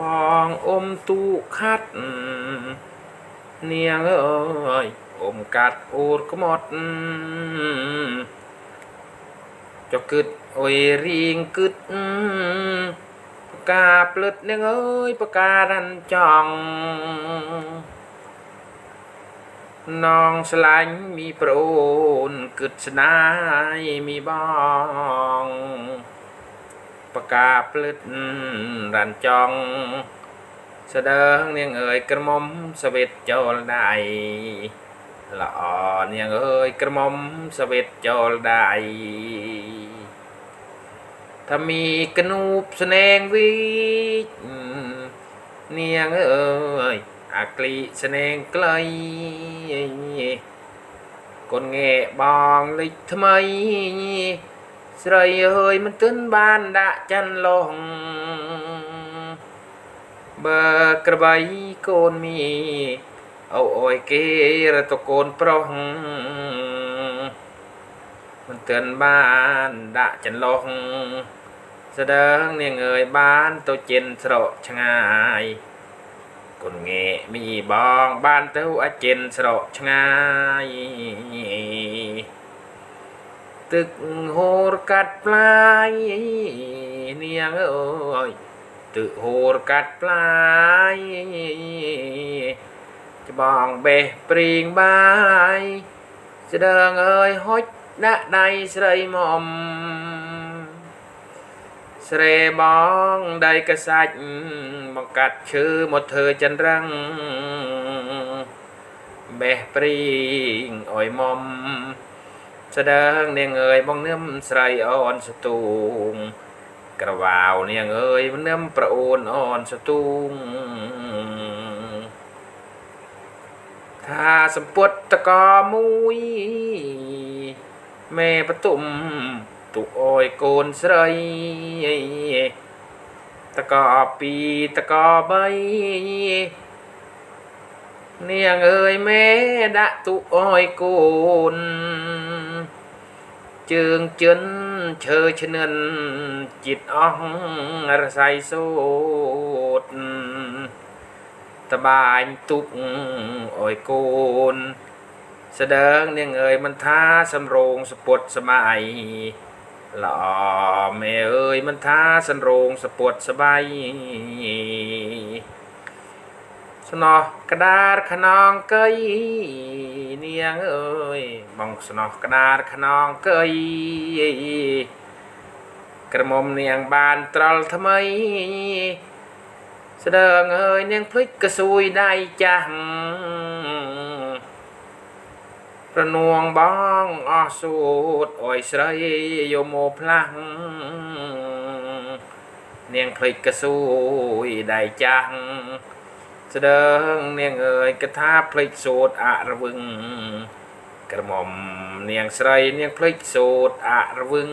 มองอมตูคัด เนียงเอ้ยอมกัดอูดก็หมดจะกึดโอยรีงกึดปากกาปลึดเนียงเอ้ยปากกาดันจองน้องสลายมีโปรนกึดสนายมีบ้อง បកាភ្លឹតរាន់ចង់ស្ដើងនាងអើយក្រមុំសវិតចូលដៃល្អនាងអើយក្រមុំសវិតចូលដៃថាមីកនូបស្នែងវិជនាងអើយអាក្លីស្នែងក្លៃកូនងែបងលេចថ្មី ស្រីអើយមិនទិនបានដាក់ចាន់ឡងបើក្របីកូនមីអូអយគេរតកូនប្រុសមិនទិនបានដាក់ចន្លោះស្ដើងនាងអើយបានទៅជិនស្រកឆ្ងាយគុន nghệ មីបងបានទៅអាចិនស្រកឆ្ងាយ ទឹកហូរកាត់ផ្លាយនាងអើយទឹកហូរកាត់ផ្លាយច្បងបេះព្រៀងបាយស្ដើងអើយហុចដាក់ដៃស្រីមុំស្រីបងដៃកសាច់បង្កាត់ឈើមកធ្វើចិនរឹងបេះព្រីងអុយមុំ ស្ដើងនាងអើយបងនឹមស្រីអូនស្ទូងក្រវ៉ាវនាងអើយនឹមប្រអូនអូនស្ទូងថាសម្ពុតតកមួយមេបទុំទុអើយកូនស្រីតកពីតកបីនាងអើយមេដាក់ទុអើយកូន ជើងជិនឈើឈ្និនจิตអស់រស័យសូតតបាញទុកអើយកូន ស្ដើងនាងអើយមិនថាសំរងសពុតសម័យល្អមេអើយមិនថាសន្រងសពុតសបៃស្នោះក្តារខ្នងកៃ នាងអើយបងស្នោះក្តារខ្នងកៃក្រមុំនាងបានត្រល់ថ្មី ស្ដើងអើយនាងភ្លេចកសួយដៃចាស់ប្រនួងបងអស់សួតអើយស្រីយកមកផ្លាស់នាងភ្លេចកសួយដៃចាស់ ស្ដើងនាងអើយកថាភ្លេចសូតអរវឹងក្រមុំនាងស្រីនាងភ្លេចសូតអរវឹង